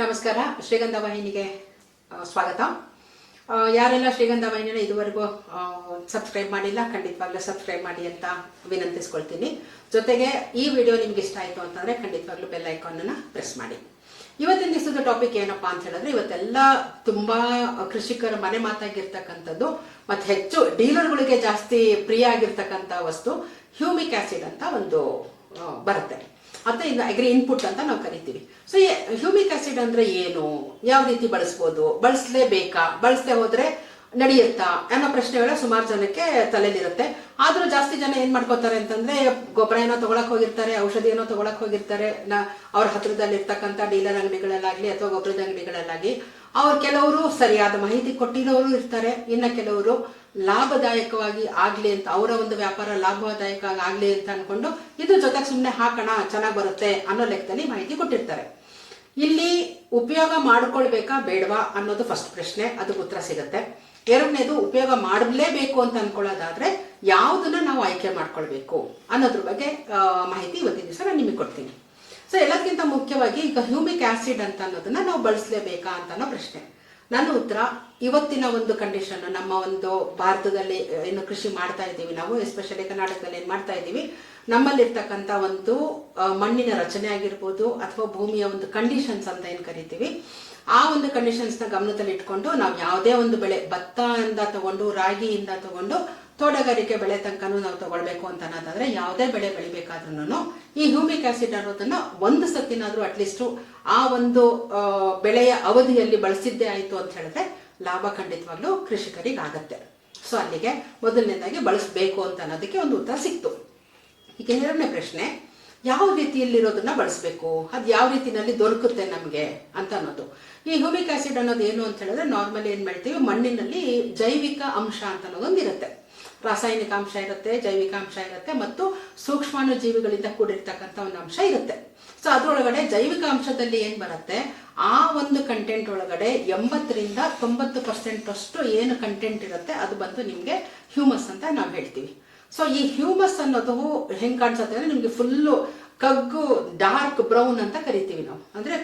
ನಮಸ್ಕಾರ, ಶ್ರೀಗಂಧ ವಾಹಿನಿಗೆ ಸ್ವಾಗತ. ಯಾರೆಲ್ಲ ಶ್ರೀಗಂಧ ವಾಹಿನಿನ ಇದುವರೆಗೂ ಸಬ್ಸ್ಕ್ರೈಬ್ ಮಾಡಿಲ್ಲ, ಖಂಡಿತವಾಗ್ಲೂ ಸಬ್ಸ್ಕ್ರೈಬ್ ಮಾಡಿ ಅಂತ ವಿನಂತಿಸ್ಕೊಳ್ತೀನಿ. ಜೊತೆಗೆ ಈ ವಿಡಿಯೋ ನಿಮ್ಗೆ ಇಷ್ಟ ಆಯಿತು ಅಂತಂದ್ರೆ ಖಂಡಿತವಾಗ್ಲೂ ಬೆಲ್ ಐಕಾನನ್ನು ಪ್ರೆಸ್ ಮಾಡಿ. ಇವತ್ತಿನ ದಿವಸದ ಟಾಪಿಕ್ ಏನಪ್ಪಾ ಅಂತ ಹೇಳಿದ್ರೆ, ಇವತ್ತೆಲ್ಲ ತುಂಬಾ ಕೃಷಿಕರ ಮನೆ ಮಾತಾಗಿರ್ತಕ್ಕಂಥದ್ದು, ಮತ್ತೆ ಹೆಚ್ಚು ಡೀಲರ್ಗಳಿಗೆ ಜಾಸ್ತಿ ಪ್ರಿಯ ಆಗಿರ್ತಕ್ಕಂಥ ವಸ್ತು ಹ್ಯೂಮಿಕ್ ಆಸಿಡ್ ಅಂತ ಒಂದು ಬರುತ್ತೆ. ಮತ್ತೆ ಇದು ಅಗ್ರಿ ಇನ್ಪುಟ್ ಅಂತ ನಾವು ಕರಿತೀವಿ. ಸೊ ಹ್ಯೂಮಿಕ್ ಆಸಿಡ್ ಅಂದ್ರೆ ಏನು? ಯಾವ ರೀತಿ ಬಳಸ್ಬೋದು? ಬಳಸಲೇಬೇಕಾ? ಬಳಸದೆ ಹೋದ್ರೆ ನಡೆಯುತ್ತಾ? ಅನ್ನೋ ಪ್ರಶ್ನೆಗಳ ಸುಮಾರು ಜನಕ್ಕೆ ತಲೆಲಿರುತ್ತೆ ಆದರೂ ಜಾಸ್ತಿ ಜನ ಏನ್ ಮಾಡ್ಕೋತಾರೆ ಅಂತಂದ್ರೆ, ಗೊಬ್ಬರ ಏನೋ ತಗೊಳಕ್ ಹೋಗಿರ್ತಾರೆ, ಔಷಧಿ ಏನೋ ತಗೊಳಕ್ ಹೋಗಿರ್ತಾರೆ ಅವ್ರ ಹತ್ರದಲ್ಲಿ ಇರ್ತಕ್ಕಂಥ ಡೀಲರ್ ಅಂಗಡಿಗಳಲ್ಲಾಗ್ಲಿ ಅಥವಾ ಗೊಬ್ಬರದ ಅಂಗಡಿಗಳಲ್ಲಾಗಿ ಅವ್ರು ಕೆಲವರು ಸರಿಯಾದ ಮಾಹಿತಿ ಕೊಟ್ಟಿರೋರು ಇರ್ತಾರೆ. ಇನ್ನ ಕೆಲವರು ಲಾಭದಾಯಕವಾಗಿ ಆಗಲಿ ಅಂತ, ಅವರ ಒಂದು ವ್ಯಾಪಾರ ಲಾಭದಾಯಕ ಆಗಲಿ ಅಂತ ಅನ್ಕೊಂಡು ಇದು ಜೊತೆಗೆ ಸುಮ್ಮನೆ ಹಾಕೋಣ, ಚೆನ್ನಾಗಿ ಬರುತ್ತೆ ಅನ್ನೋ ಲೆಕ್ಕದಲ್ಲಿ ಮಾಹಿತಿ ಕೊಟ್ಟಿರ್ತಾರೆ. ಇಲ್ಲಿ ಉಪಯೋಗ ಮಾಡ್ಕೊಳ್ಬೇಕಾ ಬೇಡವಾ ಅನ್ನೋದು ಫಸ್ಟ್ ಪ್ರಶ್ನೆ ಅದಕ್ಕೆ ಉತ್ತರ ಸಿಗುತ್ತೆ. ಎರಡನೇದು, ಉಪಯೋಗ ಮಾಡಲೇಬೇಕು ಅಂತ ಅನ್ಕೊಳ್ಳೋದಾದ್ರೆ ಯಾವುದನ್ನ ನಾವು ಆಯ್ಕೆ ಮಾಡ್ಕೊಳ್ಬೇಕು ಅನ್ನೋದ್ರ ಬಗ್ಗೆ ಮಾಹಿತಿ ಇವತ್ತಿನ ದಿವಸ ನಾನು ನಿಮಗೆ ಕೊಡ್ತೀನಿ. ಸೊ ಎಲ್ಲಕ್ಕಿಂತ ಮುಖ್ಯವಾಗಿ ಈಗ ಹ್ಯೂಮಿಕ್ ಆಸಿಡ್ ಅಂತ ಅನ್ನೋದನ್ನ ನಾವು ಬಳಸಲೇಬೇಕಾ ಅಂತ ಅನ್ನೋ ಪ್ರಶ್ನೆ. ನನ್ನ ಉತ್ತರ, ಇವತ್ತಿನ ಒಂದು ಕಂಡೀಷನ್ ನಮ್ಮ ಒಂದು ಭಾರತದಲ್ಲಿ ಏನು ಕೃಷಿ ಮಾಡ್ತಾ ಇದ್ದೀವಿ ನಾವು ಎಸ್ಪೆಷಲಿ ಕರ್ನಾಟಕದಲ್ಲಿ ಏನು ಮಾಡ್ತಾ ಇದ್ದೀವಿ? ನಮ್ಮಲ್ಲಿರ್ತಕ್ಕಂಥ ಒಂದು ಮಣ್ಣಿನ ರಚನೆ ಆಗಿರ್ಬೋದು ಅಥವಾ ಭೂಮಿಯ ಒಂದು ಕಂಡೀಷನ್ಸ್ ಅಂತ ಏನು ಕರಿತೀವಿ? ಆ ಒಂದು ಕಂಡೀಷನ್ಸ್ನ ಗಮನದಲ್ಲಿ ಇಟ್ಕೊಂಡು ನಾವು ಯಾವುದೇ ಒಂದು ಬೆಳೆ ಭತ್ತದಿಂದ ತಗೊಂಡು, ರಾಗಿಯಿಂದ ತಗೊಂಡು ತೋಟಗಾರಿಕೆ ಬೆಳೆ ತನಕನೂ ನಾವು ತಗೊಳ್ಬೇಕು ಅಂತ ಅನ್ನೋದಾದ್ರೆ ಯಾವುದೇ ಬೆಳೆ ಬೆಳಿಬೇಕಾದ್ರೂ ಈ ಹ್ಯೂಮಿಕ್ ಆಸಿಡ್ ಅನ್ನೋದನ್ನ ಒಂದು ಸತ್ತಿನಾದ್ರೂ ಅಟ್ಲೀಸ್ಟ್ ಆ ಒಂದು ಬೆಳೆಯ ಅವಧಿಯಲ್ಲಿ ಬಳಸಿದ್ದೇ ಆಯ್ತು ಅಂತ ಹೇಳಿದ್ರೆ ಲಾಭ ಖಂಡಿತವಾಗ್ಲೂ ಕೃಷಿಕರಿಗೆ ಆಗತ್ತೆ ಸೊ ಅಲ್ಲಿಗೆ ಮೊದಲನೇದಾಗಿ ಬಳಸಬೇಕು ಅಂತ ಅನ್ನೋದಕ್ಕೆ ಒಂದು ಉತ್ತರ ಸಿಕ್ತು. ಈಗ ಎರಡನೇ ಪ್ರಶ್ನೆ, ಯಾವ ರೀತಿಯಲ್ಲಿರೋದನ್ನ ಬಳಸಬೇಕು? ಅದು ಯಾವ ರೀತಿನಲ್ಲಿ ದೊರಕುತ್ತೆ ನಮಗೆ ಅಂತ ಅನ್ನೋದು. ಈ ಹ್ಯೂಮಿಕ್ ಆಸಿಡ್ ಅನ್ನೋದು ಏನು ಅಂತ ಹೇಳಿದ್ರೆ ನಾರ್ಮಲಿ ಏನ್ ಮಾಡ್ತೀವಿ ಮಣ್ಣಿನಲ್ಲಿ ಜೈವಿಕ ಅಂಶ ಅಂತ ಅನ್ನೋದೊಂದು ಇರುತ್ತೆ ರಾಸಾಯನಿಕ ಅಂಶ ಇರುತ್ತೆ, ಜೈವಿಕ ಅಂಶ ಇರುತ್ತೆ ಮತ್ತು ಸೂಕ್ಷ್ಮಾಣು ಜೀವಿಗಳಿಂದ ಕೂಡಿರ್ತಕ್ಕಂಥ ಒಂದು ಅಂಶ ಇರುತ್ತೆ. ಸೊ ಅದರೊಳಗಡೆ ಜೈವಿಕ ಅಂಶದಲ್ಲಿ ಏನು ಬರುತ್ತೆ? ಆ ಒಂದು ಕಂಟೆಂಟ್ ಒಳಗಡೆ ಎಂಬತ್ತರಿಂದ ತೊಂಬತ್ತು ಪರ್ಸೆಂಟ್ ಅಷ್ಟು ಏನು ಕಂಟೆಂಟ್ ಇರುತ್ತೆ, ಅದು ಬಂದು ನಿಮಗೆ ಹ್ಯೂಮಸ್ ಅಂತ ನಾವು ಹೇಳ್ತೀವಿ. ಸೊ ಈ ಹ್ಯೂಮಸ್ ಅನ್ನೋದು ಹೆಂಗೆ ಕಾಣಿಸುತ್ತೆ ಅಂದ್ರೆ ನಿಮಗೆ ಫುಲ್ಲು ಕಗ್ಗು ಡಾರ್ಕ್ ಬ್ರೌನ್ ಅಂತ ಕರಿತೀವಿ ನಾವು. ಅಂದ್ರೆ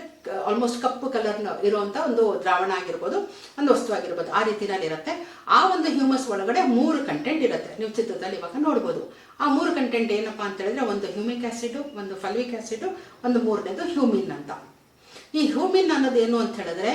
ಆಲ್ಮೋಸ್ಟ್ ಕಪ್ಪು ಕಲರ್ನ ಇರುವಂತ ಒಂದು ದ್ರಾವಣ ಆಗಿರ್ಬೋದು, ಒಂದು ವಸ್ತು ಆಗಿರ್ಬೋದು, ಆ ರೀತಿನಲ್ಲಿ ಇರುತ್ತೆ. ಆ ಒಂದು ಹ್ಯೂಮಸ್ ಒಳಗಡೆ ಮೂರು ಕಂಟೆಂಟ್ ಇರುತ್ತೆ. ನೀವು ಚಿತ್ರದಲ್ಲಿ ಇವಾಗ ನೋಡ್ಬೋದು. ಆ ಮೂರು ಕಂಟೆಂಟ್ ಏನಪ್ಪಾ ಅಂತ ಹೇಳಿದ್ರೆ, ಒಂದು ಹ್ಯೂಮಿಕ್ ಆಸಿಡ್ ಒಂದು ಫಲ್ವಿಕ್ ಆಸಿಡ್ ಒಂದು ಮೂರನೇದು ಹ್ಯೂಮಿನ್ ಅಂತ. ಈ ಹ್ಯೂಮಿನ್ ಅನ್ನೋದು ಏನು ಅಂತ ಹೇಳಿದ್ರೆ,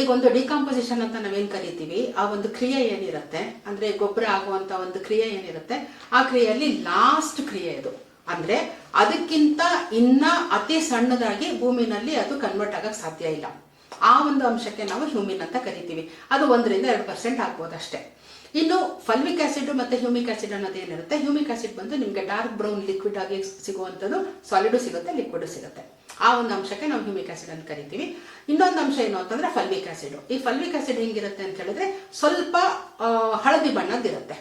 ಈಗ ಒಂದು ಡಿಕಾಂಪೋಸಿಷನ್ ಅಂತ ನಾವೇನು ಕರಿತೀವಿ, ಆ ಒಂದು ಕ್ರಿಯೆ ಏನಿರುತ್ತೆ, ಅಂದ್ರೆ ಗೊಬ್ಬರ ಆಗುವಂತ ಒಂದು ಕ್ರಿಯೆ ಏನಿರುತ್ತೆ, ಆ ಕ್ರಿಯೆಯಲ್ಲಿ ಲಾಸ್ಟ್ ಕ್ರಿಯೆ ಇದು ಅಂದ್ರೆ ಅದಕ್ಕಿಂತ ಇನ್ನ ಅತಿ ಸಣ್ಣದಾಗಿ ಭೂಮಿನಲ್ಲಿ ಅದು ಕನ್ವರ್ಟ್ ಆಗಕ್ ಸಾಧ್ಯ ಇಲ್ಲ. ಆ ಒಂದು ಅಂಶಕ್ಕೆ ನಾವು ಹ್ಯೂಮಿನ್ ಅಂತ ಕರಿತೀವಿ. ಅದು ಒಂದರಿಂದ ಎರಡು ಪರ್ಸೆಂಟ್ ಆಗ್ಬೋದು ಅಷ್ಟೇ ಇನ್ನು ಫಲ್ವಿಕ್ ಆಸಿಡ್ ಮತ್ತೆ ಹ್ಯೂಮಿಕ್ ಆಸಿಡ್ ಅನ್ನೋದು ಏನಿರುತ್ತೆ? ಹ್ಯೂಮಿಕ್ ಆಸಿಡ್ ಬಂದು ನಿಮ್ಗೆ ಡಾರ್ಕ್ ಬ್ರೌನ್ ಲಿಕ್ವಿಡ್ ಆಗಿ ಸಿಗುವಂಥದ್ದು ಸಾಲಿಡು ಸಿಗುತ್ತೆ ಲಿಕ್ವಿಡ್ ಸಿಗುತ್ತೆ. ಆ ಒಂದು ಅಂಶಕ್ಕೆ ನಾವು ಹ್ಯೂಮಿಕ್ ಆಸಿಡ್ ಅಂತ ಕರಿತೀವಿ. ಇನ್ನೊಂದು ಅಂಶ ಏನು ಅಂತಂದ್ರೆ ಫಲ್ವಿಕ್ ಆಸಿಡ್ ಈ ಫಲ್ವಿಕ್ ಆಸಿಡ್ ಹೆಂಗಿರುತ್ತೆ ಅಂತ ಹೇಳಿದ್ರೆ ಸ್ವಲ್ಪ ಹಳದಿ ಬಣ್ಣದ್ದಿರುತ್ತೆ.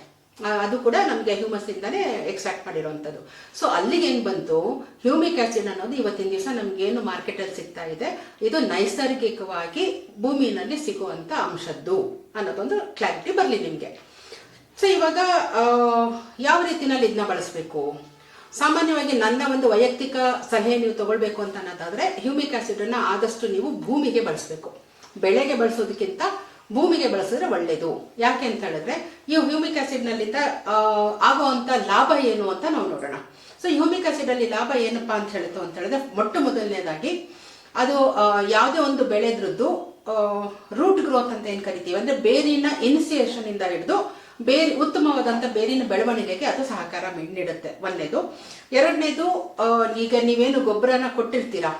ಅದು ಕೂಡ ನಮಗೆ ಹ್ಯೂಮಸ್ ಇಂದಾನೆ ಎಕ್ಸ್ಟ್ರಾಕ್ಟ್ ಮಾಡಿರೋವಂಥದ್ದು. ಸೊ ಅಲ್ಲಿಗೆ ಏನು ಬಂತು? ಹ್ಯೂಮಿಕ್ ಆಸಿಡ್ ಅನ್ನೋದು ಇವತ್ತಿನ ದಿವಸ ನಮಗೇನು ಮಾರ್ಕೆಟಲ್ಲಿ ಸಿಗ್ತಾ ಇದೆ. ಇದು ನೈಸರ್ಗಿಕವಾಗಿ ಭೂಮಿನಲ್ಲಿ ಸಿಗುವಂತ ಅಂಶದ್ದು ಅನ್ನೋದೊಂದು ಕ್ಲಾರಿಟಿ ಬರಲಿ ನಿಮಗೆ. ಸೊ ಇವಾಗ ಯಾವ ರೀತಿನಲ್ಲಿ ಇದನ್ನ ಬಳಸಬೇಕು? ಸಾಮಾನ್ಯವಾಗಿ ನನ್ನ ಒಂದು ವೈಯಕ್ತಿಕ ಸಲಹೆ ನೀವು ತಗೊಳ್ಬೇಕು ಅಂತ ಅನ್ನೋದಾದರೆ ಹ್ಯೂಮಿಕ್ ಆಸಿಡ್ ಅನ್ನ ಆದಷ್ಟು ನೀವು ಭೂಮಿಗೆ ಬಳಸಬೇಕು. ಬೆಳೆಗೆ ಬಳಸೋದಕ್ಕಿಂತ ಭೂಮಿಗೆ ಬಳಸಿದ್ರೆ ಒಳ್ಳೆಯದು ಯಾಕೆ ಅಂತ ಹೇಳಿದ್ರೆ, ಈ ಹ್ಯೂಮಿಕ್ ಆಸಿಡ್ ಆಗುವಂಥ ಲಾಭ ಏನು ಅಂತ ನಾವು ನೋಡೋಣ. ಸೊ ಹ್ಯೂಮಿಕ್ ಆಸಿಡ್ ಅಲ್ಲಿ ಲಾಭ ಏನಪ್ಪಾ ಅಂತ ಹೇಳಿತು ಅಂತ ಹೇಳಿದ್ರೆ, ಮೊಟ್ಟ ಮೊದಲನೇದಾಗಿ ಅದು ಯಾವುದೇ ಒಂದು ಬೆಳೆದ್ರದ್ದು ರೂಟ್ ಗ್ರೋತ್ ಅಂತ ಏನು ಕರಿತೀವಿ ಅಂದ್ರೆ ಬೇರಿನ ಇನ್ಸಿಯೇಷನ್ ಇಂದ ಹಿಡಿದು ಬೇರೆ ಉತ್ತಮವಾದಂತ ಬೇರಿನ ಬೆಳವಣಿಗೆಗೆ ಅದು ಸಹಕಾರ ನೀಡುತ್ತೆ. ಒಂದನೇದು. ಎರಡನೇದು ಈಗ ನೀವೇನು ಗೊಬ್ಬರನ ಕೊಟ್ಟಿರ್ತೀರಾ?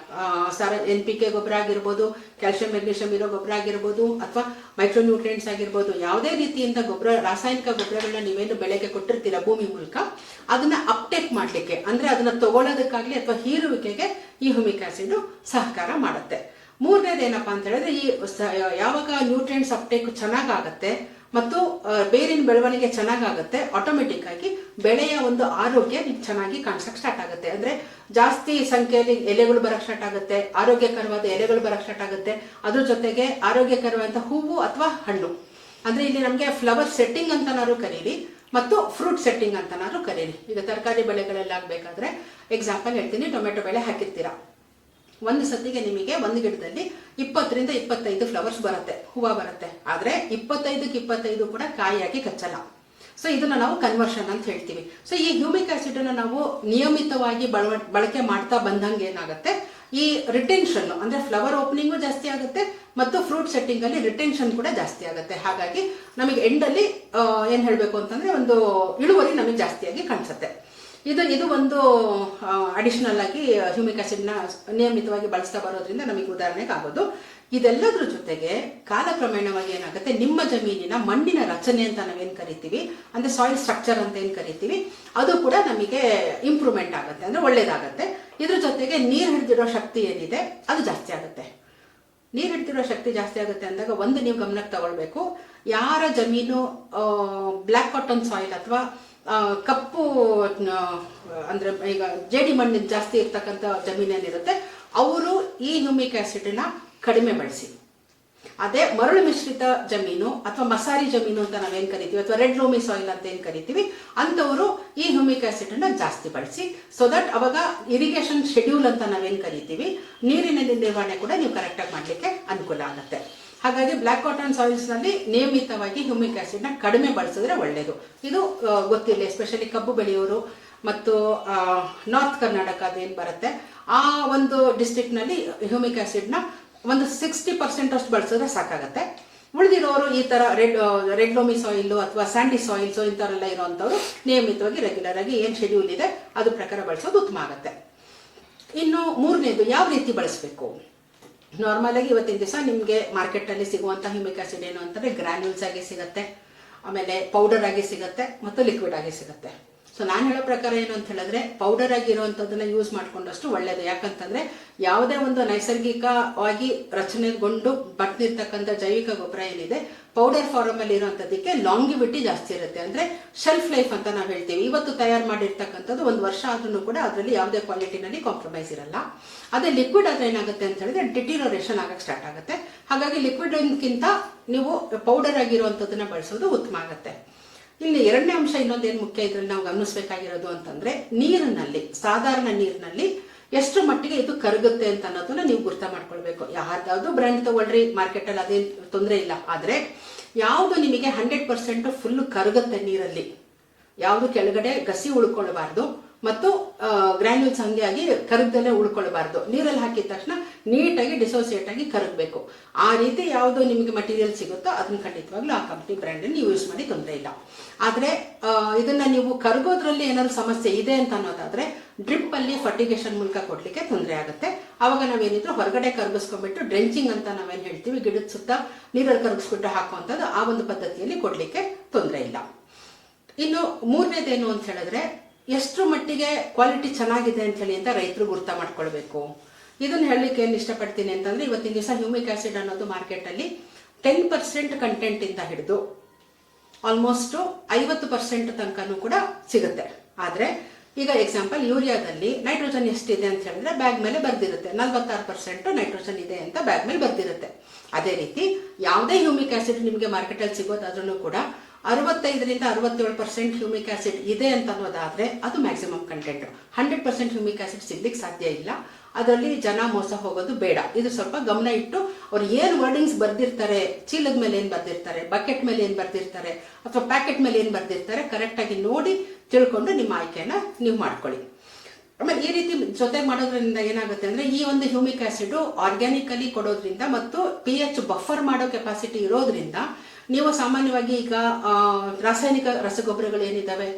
ಸರ ಎನ್ ಪಿ ಕೆ ಗೊಬ್ಬರ ಆಗಿರ್ಬೋದು ಕ್ಯಾಲ್ಸಿಯಂ ಮೆಗ್ನೀಷಿಯಂ ಇರೋ ಗೊಬ್ಬರ ಆಗಿರ್ಬೋದು, ಅಥವಾ ಮೈಕ್ರೋನ್ಯೂಟ್ರಿಯೆಂಟ್ಸ್ ಆಗಿರ್ಬೋದು, ಯಾವುದೇ ರೀತಿಯಿಂದ ಗೊಬ್ಬರ, ರಾಸಾಯನಿಕ ಗೊಬ್ಬರಗಳನ್ನ ನೀವೇನು ಬೆಳೆಗೆ ಕೊಟ್ಟಿರ್ತೀರಾ ಭೂಮಿ ಮೂಲಕ, ಅದನ್ನ ಅಪ್ಟೇಕ್ ಮಾಡ್ಲಿಕ್ಕೆ, ಅಂದ್ರೆ ಅದನ್ನ ತಗೊಳ್ಳೋದಕ್ಕಾಗ್ಲಿ ಅಥವಾ ಹೀರುವಿಕೆಗೆ ಈ ಹ್ಯೂಮಿಕ್ ಆಸಿಡ್ ಸಹಕಾರ ಮಾಡುತ್ತೆ. ಮೂರನೇದು ಏನಪ್ಪಾ ಅಂತ ಹೇಳಿದ್ರೆ ಈ ಯಾವಾಗ ನ್ಯೂಟ್ರಿಯೆಂಟ್ಸ್ ಅಪ್ಟೇಕ್ ಚೆನ್ನಾಗಾಗತ್ತೆ ಮತ್ತು ಬೇರಿನ ಬೆಳವಣಿಗೆ ಚೆನ್ನಾಗಾಗುತ್ತೆ ಆಟೋಮೆಟಿಕ್ ಆಗಿ ಬೆಳೆಯ ಒಂದು ಆರೋಗ್ಯ ನಿಮ್ಗೆ ಚೆನ್ನಾಗಿ ಕಾಣಿಸಕ್ ಸ್ಟಾರ್ಟ್ ಆಗುತ್ತೆ. ಅಂದ್ರೆ ಜಾಸ್ತಿ ಸಂಖ್ಯೆಯಲ್ಲಿ ಎಲೆಗಳು ಬರಕ್ ಸ್ಟಾರ್ಟ್ ಆಗುತ್ತೆ, ಆರೋಗ್ಯಕರವಾದ ಎಲೆಗಳು ಬರಕ್ ಸ್ಟಾರ್ಟ್ ಆಗುತ್ತೆ. ಅದ್ರ ಜೊತೆಗೆ ಆರೋಗ್ಯಕರವಾದ ಹೂವು ಅಥವಾ ಹಣ್ಣು. ಅಂದ್ರೆ ಇಲ್ಲಿ ನಮಗೆ ಫ್ಲವರ್ ಸೆಟ್ಟಿಂಗ್ ಅಂತನಾದ್ರು ಕರೀರಿ, ಮತ್ತು ಫ್ರೂಟ್ ಸೆಟ್ಟಿಂಗ್ ಅಂತನಾದ್ರು ಕರೀರಿ. ಈಗ ತರಕಾರಿ ಬೆಳೆಗಳೆಲ್ಲ ಆಗ್ಬೇಕಾದ್ರೆ ಎಕ್ಸಾಂಪಲ್ ಹೇಳ್ತೀನಿ, ಟೊಮೆಟೊ ಬೆಳೆ ಹಾಕಿರ್ತೀರಾ. ಒಂದು ಸತಿಗೆ ನಿಮಗೆ ಒಂದು ಗಿಡದಲ್ಲಿ ಇಪ್ಪತ್ತರಿಂದ ಇಪ್ಪತ್ತೈದು ಫ್ಲವರ್ಸ್ ಬರುತ್ತೆ, ಹೂವು ಬರುತ್ತೆ. ಆದ್ರೆ ಇಪ್ಪತ್ತೈದಕ್ಕೆ ಇಪ್ಪತ್ತೈದು ಕೂಡ ಕಾಯಿಯಾಗಿ ಕಚ್ಚಲ್ಲ. ಸೊ ಇದನ್ನ ನಾವು ಕನ್ವರ್ಷನ್ ಅಂತ ಹೇಳ್ತೀವಿ. ಸೊ ಈ ಹ್ಯೂಮಿಕ್ ಆಸಿಡ್ ಅನ್ನ ನಾವು ನಿಯಮಿತವಾಗಿ ಬಳವ- ಬಳಕೆ ಮಾಡ್ತಾ ಬಂದಂಗೆ ಏನಾಗುತ್ತೆ? ಈ ರಿಟೆನ್ಷನ್ ಅಂದ್ರೆ ಫ್ಲವರ್ ಓಪನಿಂಗು ಜಾಸ್ತಿ ಆಗುತ್ತೆ ಮತ್ತು ಫ್ರೂಟ್ ಸೆಟ್ಟಿಂಗ್ ಅಲ್ಲಿ ರಿಟೆನ್ಷನ್ ಕೂಡ ಜಾಸ್ತಿ ಆಗುತ್ತೆ. ಹಾಗಾಗಿ ನಮಗೆ ಎಂಡಲ್ಲಿ ಏನ್ ಹೇಳಬೇಕು ಅಂತಂದ್ರೆ ಒಂದು ಇಳುವರಿ ನಮಗೆ ಜಾಸ್ತಿಯಾಗಿ ಕಾಣಿಸುತ್ತೆ. ಇದು ಇದು ಒಂದು ಅಡಿಷನಲ್ ಆಗಿ ಹ್ಯೂಮಿಕ್ ಆಸಿಡ್ನ ನಿಯಮಿತವಾಗಿ ಬಳಸ್ತಾ ಬರೋದ್ರಿಂದ ನಮಗೆ ಉದಾಹರಣೆಗೆ ಆಗೋದು ಇದೆಲ್ಲದ್ರ ಜೊತೆಗೆ ಕಾಲಕ್ರಮೇಣವಾಗಿ ಏನಾಗುತ್ತೆ, ನಿಮ್ಮ ಜಮೀನಿನ ಮಣ್ಣಿನ ರಚನೆ ಅಂತ ನಾವೇನು ಕರಿತೀವಿ, ಅಂದ್ರೆ ಸಾಯಿಲ್ ಸ್ಟ್ರಕ್ಚರ್ ಅಂತ ಏನು ಕರಿತೀವಿ, ಅದು ಕೂಡ ನಮಗೆ ಇಂಪ್ರೂವ್ಮೆಂಟ್ ಆಗುತ್ತೆ, ಅಂದ್ರೆ ಒಳ್ಳೇದಾಗತ್ತೆ. ಇದ್ರ ಜೊತೆಗೆ ನೀರು ಹಿಡಿದಿರೋ ಶಕ್ತಿ ಏನಿದೆ, ಅದು ಜಾಸ್ತಿ ಆಗುತ್ತೆ. ನೀರು ಹಿಡಿದಿರೋ ಶಕ್ತಿ ಜಾಸ್ತಿ ಆಗುತ್ತೆ ಅಂದಾಗ ಒಂದು ನೀವು ಗಮನಕ್ಕೆ ತಗೊಳ್ಬೇಕು, ಯಾರ ಜಮೀನು ಬ್ಲ್ಯಾಕ್ ಕಾಟನ್ ಸಾಯಿಲ್ ಅಥವಾ ಕಪ್ಪು ಅಂದರೆ ಈಗ ಜೇಡಿ ಮಣ್ಣಿನ ಜಾಸ್ತಿ ಇರ್ತಕ್ಕಂಥ ಜಮೀನೇನಿರುತ್ತೆ, ಅವರು ಈ ಹ್ಯೂಮಿಕ್ ಆಸಿಡ್ನ ಕಡಿಮೆ ಬಳಸಿ. ಅದೇ ಮರಳು ಮಿಶ್ರಿತ ಜಮೀನು ಅಥವಾ ಮಸಾರಿ ಜಮೀನು ಅಂತ ನಾವೇನು ಕರಿತೀವಿ, ಅಥವಾ ರೆಡ್ ಲೋಮಿ ಸಾಯಿಲ್ ಅಂತ ಏನು ಕರಿತೀವಿ ಅಂತವರು ಈ ಹ್ಯೂಮಿಕ್ ಆಸಿಡ್ ಅನ್ನ ಜಾಸ್ತಿ ಬಳಸಿ. ಸೊ ದಟ್ ಅವಾಗ ಇರಿಗೇಷನ್ ಶೆಡ್ಯೂಲ್ ಅಂತ ನಾವೇನು ಕರಿತೀವಿ, ನೀರಿನ ನಿರ್ವಹಣೆ ಕೂಡ ನೀವು ಕರೆಕ್ಟಾಗಿ ಮಾಡ್ಲಿಕ್ಕೆ ಅನುಕೂಲ ಆಗುತ್ತೆ. ಹಾಗಾಗಿ ಬ್ಲ್ಯಾಕ್ ಕಾಟನ್ ಸಾಯಿಲ್ಸ್ನಲ್ಲಿ ನಿಯಮಿತವಾಗಿ ಹ್ಯೂಮಿಕ್ ಆಸಿಡ್ನ ಕಡಿಮೆ ಬಳಸಿದ್ರೆ ಒಳ್ಳೆಯದು ಇದು ಗೊತ್ತಿಲ್ಲ ಎಸ್ಪೆಷಲಿ ಕಬ್ಬು ಬೆಳೆಯೋರು ಮತ್ತು ನಾರ್ತ್ ಕರ್ನಾಟಕ ಅದೇನು ಬರುತ್ತೆ, ಆ ಒಂದು ಡಿಸ್ಟ್ರಿಕ್ಟ್ನಲ್ಲಿ ಹ್ಯೂಮಿಕ್ ಆಸಿಡ್ನ ಒಂದು ಸಿಕ್ಸ್ಟಿ ಪರ್ಸೆಂಟ್ ಅಷ್ಟು ಬಳಸಿದ್ರೆ ಸಾಕಾಗತ್ತೆ. ಉಳಿದಿರೋರು ಈ ತರ ರೆಡ್ ರೆಡ್ ಲೋಮಿ ಸಾಯಿಲ್ ಅಥವಾ ಸ್ಯಾಂಡಿ ಸಾಯಿಲ್ಸ್ ಇಂಥವರೆಲ್ಲ ಇರುವಂತವ್ರು ನಿಯಮಿತವಾಗಿ ರೆಗ್ಯುಲರ್ ಆಗಿ ಏನು ಶೆಡ್ಯೂಲ್ ಇದೆ ಅದ್ರ ಪ್ರಕಾರ ಬಳಸೋದು ಉತ್ತಮ ಆಗುತ್ತೆ. ಇನ್ನು ಮೂರನೇದು, ಯಾವ ರೀತಿ ಬಳಸಬೇಕು? ನಾರ್ಮಲ್ ಆಗಿ ಇವತ್ತಿನ ದಿವಸ ನಿಮಗೆ ಮಾರ್ಕೆಟ್ ಅಲ್ಲಿ ಸಿಗುವಂತ ಹ್ಯೂಮಿಕ್ ಆಸಿಡ್ ಏನು ಅಂತಂದ್ರೆ ಗ್ರಾನ್ಯೂಲ್ಸ್ ಆಗಿ ಸಿಗುತ್ತೆ. ಆಮೇಲೆ ಪೌಡರ್ ಆಗಿ ಸಿಗುತ್ತೆ ಮತ್ತು ಲಿಕ್ವಿಡ್ ಆಗಿ ಸಿಗುತ್ತೆ. ಸೊ ನಾನು ಹೇಳೋ ಪ್ರಕಾರ ಏನು ಅಂತ ಹೇಳಿದ್ರೆ ಪೌಡರ್ ಆಗಿರುವಂಥದ್ದನ್ನ ಯೂಸ್ ಮಾಡ್ಕೊಂಡಷ್ಟು ಒಳ್ಳೇದು. ಯಾಕಂತಂದ್ರೆ ಯಾವುದೇ ಒಂದು ನೈಸರ್ಗಿಕವಾಗಿ ರಚನೆಗೊಂಡು ಬರ್ತಿರ್ತಕ್ಕಂಥ ಜೈವಿಕ ಗೊಬ್ಬರ ಏನಿದೆ ಪೌಡರ್ ಫಾರಮಲ್ಲಿ ಅಲ್ಲಿ ಇರುವಂತದ್ದಕ್ಕೆ ಲಾಂಗಿವಿಟಿ ಜಾಸ್ತಿ ಇರುತ್ತೆ. ಅಂದ್ರೆ ಶೆಲ್ಫ್ ಲೈಫ್ ಅಂತ ನಾವು ಹೇಳ್ತೀವಿ. ಇವತ್ತು ತಯಾರು ಮಾಡಿರ್ತಕ್ಕಂಥದ್ದು ಒಂದು ವರ್ಷ ಆದ್ರೂ ಕೂಡ ಅದರಲ್ಲಿ ಯಾವುದೇ ಕ್ವಾಲಿಟಿನಲ್ಲಿ ಕಾಂಪ್ರಮೈಸ್ ಇರಲ್ಲ. ಅದೇ ಲಿಕ್ವಿಡ್ ಆದರೆ ಏನಾಗುತ್ತೆ ಅಂತ ಹೇಳಿದ್ರೆ ಡಿಟಿರೋರೇಷನ್ ಆಗಕ್ಕೆ ಸ್ಟಾರ್ಟ್ ಆಗುತ್ತೆ. ಹಾಗಾಗಿ ಲಿಕ್ವಿಡ್ಗಿಂತ ನೀವು ಪೌಡರ್ ಆಗಿರುವಂಥದ್ದನ್ನ ಬಳಸೋದು ಉತ್ತಮ ಆಗುತ್ತೆ. ಇಲ್ಲಿ ಎರಡನೇ ಅಂಶ ಇನ್ನೊಂದೇನು ಮುಖ್ಯ ಇದ್ರಲ್ಲಿ ನಾವು ಗಮನಿಸಬೇಕಾಗಿರೋದು ಅಂತಂದ್ರೆ ನೀರಿನಲ್ಲಿ, ಸಾಧಾರಣ ನೀರಿನಲ್ಲಿ ಎಷ್ಟು ಮಟ್ಟಿಗೆ ಇದು ಕರಗುತ್ತೆ ಅಂತ ಅನ್ನೋದನ್ನ ನೀವು ಗುರ್ತ ಮಾಡ್ಕೊಳ್ಬೇಕು. ಯಾವ್ದಾವ್ದು ಬ್ರ್ಯಾಂಡ್ ತಗೊಳ್ರಿ ಮಾರ್ಕೆಟ್ ಅಲ್ಲಿ ಅದೇನ್ ತೊಂದರೆ ಇಲ್ಲ. ಆದ್ರೆ ಯಾವುದು ನಿಮಗೆ ಹಂಡ್ರೆಡ್ ಪರ್ಸೆಂಟ್ ಫುಲ್ ಕರಗುತ್ತೆ ನೀರಲ್ಲಿ. ಯಾವುದು ಕೆಳಗಡೆ ಗಸಿ ಉಳ್ಕೊಳ್ಬಾರ್ದು. ಮತ್ತು ಗ್ರ್ಯಾನ್ಯೂಲ್ಸ್ ಹಂಗೆ ಆಗಿ ಕರಗ್ದಲ್ಲೇ ಉಳ್ಕೊಳ್ಬಾರ್ದು. ನೀರಲ್ಲಿ ಹಾಕಿದ ತಕ್ಷಣ ನೀಟಾಗಿ ಡಿಸೋಸಿಯೇಟ್ ಆಗಿ ಕರಗಬೇಕು. ಆ ರೀತಿ ಯಾವುದು ನಿಮಗೆ ಮಟೀರಿಯಲ್ ಸಿಗುತ್ತೋ ಅದನ್ನ ಖಂಡಿತವಾಗ್ಲೂ ಆ ಕಂಪ್ನಿ ಬ್ರ್ಯಾಂಡ್ ನೀವು ಯೂಸ್ ಮಾಡಿ ತೊಂದರೆ ಇಲ್ಲ. ಆದರೆ ಇದನ್ನ ನೀವು ಕರಗೋದ್ರಲ್ಲಿ ಏನಾದ್ರು ಸಮಸ್ಯೆ ಇದೆ ಅಂತ ಅನ್ನೋದಾದ್ರೆ ಡ್ರಿಪ್ ಅಲ್ಲಿ ಫರ್ಟಿಗೇಷನ್ ಮೂಲಕ ಕೊಡಲಿಕ್ಕೆ ತೊಂದರೆ ಆಗುತ್ತೆ. ಅವಾಗ ನಾವೇನಿದ್ರು ಹೊರಗಡೆ ಕರಗಿಸ್ಕೊಂಡ್ಬಿಟ್ಟು ಡ್ರೆಂಚಿಂಗ್ ಅಂತ ನಾವೇನು ಹೇಳ್ತೀವಿ, ಗಿಡದ ಸುತ್ತ ನೀರಲ್ಲಿ ಕರಗಿಸ್ಬಿಟ್ಟು ಹಾಕುವಂಥದ್ದು ಆ ಒಂದು ಪದ್ಧತಿಯಲ್ಲಿ ಕೊಡಲಿಕ್ಕೆ ತೊಂದರೆ ಇಲ್ಲ. ಇನ್ನು ಮೂರನೇದೇನು ಅಂತ ಹೇಳಿದ್ರೆ ಎಷ್ಟು ಮಟ್ಟಿಗೆ ಕ್ವಾಲಿಟಿ ಚೆನ್ನಾಗಿದೆ ಅಂತ ಹೇಳಿ ಅಂತ ರೈತರು ಗುರ್ತ ಮಾಡ್ಕೊಳ್ಬೇಕು. ಇದನ್ನ ಹೇಳಲಿಕ್ಕೆ ಏನು ಇಷ್ಟಪಡ್ತೀನಿ ಅಂತಂದ್ರೆ ಇವತ್ತಿನ ದಿವಸ ಹ್ಯೂಮಿಕ್ ಆಸಿಡ್ ಅನ್ನೋದು ಮಾರ್ಕೆಟ್ ಅಲ್ಲಿ ಟೆನ್ ಪರ್ಸೆಂಟ್ ಕಂಟೆಂಟ್ ಇಂದ ಹಿಡಿದು ಆಲ್ಮೋಸ್ಟ್ ಐವತ್ತು ಪರ್ಸೆಂಟ್ ತನಕನೂ ಕೂಡ ಸಿಗುತ್ತೆ. ಆದರೆ ಈಗ ಎಕ್ಸಾಂಪಲ್ ಯೂರಿಯಾದಲ್ಲಿ ನೈಟ್ರೋಜನ್ ಎಷ್ಟಿದೆ ಅಂತ ಹೇಳಿದ್ರೆ ಬ್ಯಾಗ್ ಮೇಲೆ ಬರ್ದಿರುತ್ತೆ. ನಲ್ವತ್ತಾರು ಪರ್ಸೆಂಟ್ ನೈಟ್ರೋಜನ್ ಇದೆ ಅಂತ ಬ್ಯಾಗ್ ಮೇಲೆ ಬರ್ದಿರುತ್ತೆ. ಅದೇ ರೀತಿ ಯಾವುದೇ ಹ್ಯೂಮಿಕ್ ಆಸಿಡ್ ನಿಮಗೆ ಮಾರ್ಕೆಟಲ್ಲಿ ಸಿಗೋದಾದ್ರೂ ಕೂಡ ಅರವತ್ತೈದರಿಂದ ಅರವತ್ತೇಳು ಪರ್ಸೆಂಟ್ ಹ್ಯೂಮಿಕ್ ಆಸಿಡ್ ಇದೆ ಅಂತ ಅನ್ನೋದಾದರೆ ಅದು maximum content hundred percent humic acid ಸಿಗ್ಲಿಕ್ಕೆ ಸಾಧ್ಯ ಇಲ್ಲ. ಅದರಲ್ಲಿ ಜನ ಮೋಸ ಹೋಗೋದು ಬೇಡ. ಇದು ಸ್ವಲ್ಪ ಗಮನ ಇಟ್ಟು ಅವ್ರು ಏನು ವರ್ಡಿಂಗ್ಸ್ ಬರ್ದಿರ್ತಾರೆ, ಚೀಲದ ಮೇಲೆ ಏನು ಬರ್ದಿರ್ತಾರೆ ಬಕೆಟ್ ಮೇಲೆ ಏನು ಬರ್ದಿರ್ತಾರೆ, ಅಥವಾ ಪ್ಯಾಕೆಟ್ ಮೇಲೆ ಏನು ಬರ್ದಿರ್ತಾರೆ ಕರೆಕ್ಟಾಗಿ ನೋಡಿ ತಿಳ್ಕೊಂಡು ನಿಮ್ಮ ಆಯ್ಕೆನ ನೀವು ಮಾಡ್ಕೊಳ್ಳಿ. ಆಮೇಲೆ ಈ ರೀತಿ ಜೊತೆ ಮಾಡೋದ್ರಿಂದ ಏನಾಗುತ್ತೆ ಅಂದ್ರೆ ಈ ಒಂದು ಹ್ಯೂಮಿಕ್ ಆಸಿಡ್ ಆರ್ಗ್ಯಾನಿಕಲಿ ಕೊಡೋದ್ರಿಂದ ಮತ್ತು ಪಿ ಎಚ್ ಬಫರ್ ಮಾಡೋ ಕೆಪಾಸಿಟಿ ಇರೋದ್ರಿಂದ ನೀವು ಸಾಮಾನ್ಯವಾಗಿ ಈಗ ರಾಸಾಯನಿಕ ರಸಗೊಬ್ಬರಗಳು ಏನಿದ್ದಾವೆ?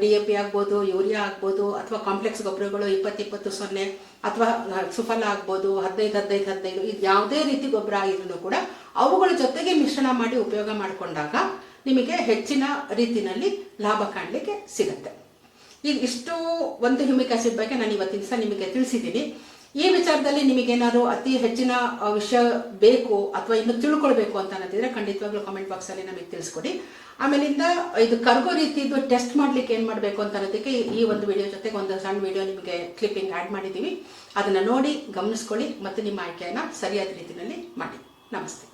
ಡಿ ಎ ಪಿ ಆಗ್ಬೋದು, ಯೂರಿಯಾ ಆಗ್ಬೋದು, ಅಥವಾ ಕಾಂಪ್ಲೆಕ್ಸ್ ಗೊಬ್ಬರಗಳು ಇಪ್ಪತ್ತು ಇಪ್ಪತ್ತು ಸೊನ್ನೆ, ಅಥವಾ ಸುಫಲ ಆಗ್ಬೋದು, ಹದಿನೈದು ಹದಿನೈದು ಹದಿನೈದು, ಇದು ಯಾವುದೇ ರೀತಿ ಗೊಬ್ಬರ ಆಗಿದ್ರು ಕೂಡ ಅವುಗಳ ಜೊತೆಗೆ ಮಿಶ್ರಣ ಮಾಡಿ ಉಪಯೋಗ ಮಾಡಿಕೊಂಡಾಗ ನಿಮಗೆ ಹೆಚ್ಚಿನ ರೀತಿಯಲ್ಲಿ ಲಾಭ ಕಾಣಲಿಕ್ಕೆ ಸಿಗುತ್ತೆ. ಈಗ ಇಷ್ಟು ಒಂದು ಹ್ಯೂಮಿಕ್ ಆಸಿಡ್ ಬಗ್ಗೆ ನಾನು ಇವತ್ತಿನ ದಿವಸ ನಿಮಗೆ ತಿಳಿಸಿದ್ದೀನಿ. ಈ ವಿಚಾರದಲ್ಲಿ ನಿಮಗೇನಾದ್ರು ಅತಿ ಹೆಚ್ಚಿನ ವಿಷಯ ಬೇಕು ಅಥವಾ ಇನ್ನು ತಿಳ್ಕೊಳ್ಬೇಕು ಅಂತ ಅನ್ನೋದಿದ್ರೆ ಖಂಡಿತವಾಗ್ಲೂ ಕಾಮೆಂಟ್ ಬಾಕ್ಸ್ ಅಲ್ಲಿ ನಮಗೆ ತಿಳಿಸ್ಕೊಡಿ. ಆಮೇಲಿಂದ ಇದು ಕರ್ಗೋ ರೀತಿದು ಟೆಸ್ಟ್ ಮಾಡ್ಲಿಕ್ಕೆ ಏನ್ ಮಾಡಬೇಕು ಅಂತ ಅನ್ನೋದಕ್ಕೆ ಈ- ಈ ಒಂದು ವಿಡಿಯೋ ಜೊತೆಗೆ ಒಂದು ಸಣ್ಣ ವಿಡಿಯೋ ನಿಮಗೆ ಕ್ಲಿಪ್ಪಿಂಗ್ ಆಡ್ ಮಾಡಿದ್ದೀವಿ ಅದನ್ನ ನೋಡಿ ಗಮನಿಸ್ಕೊಳ್ಳಿ ಮತ್ತು ನಿಮ್ಮ ಆಯ್ಕೆಯನ್ನ ಸರಿಯಾದ ರೀತಿಯಲ್ಲಿ ಮಾಡಿ. ನಮಸ್ತೆ.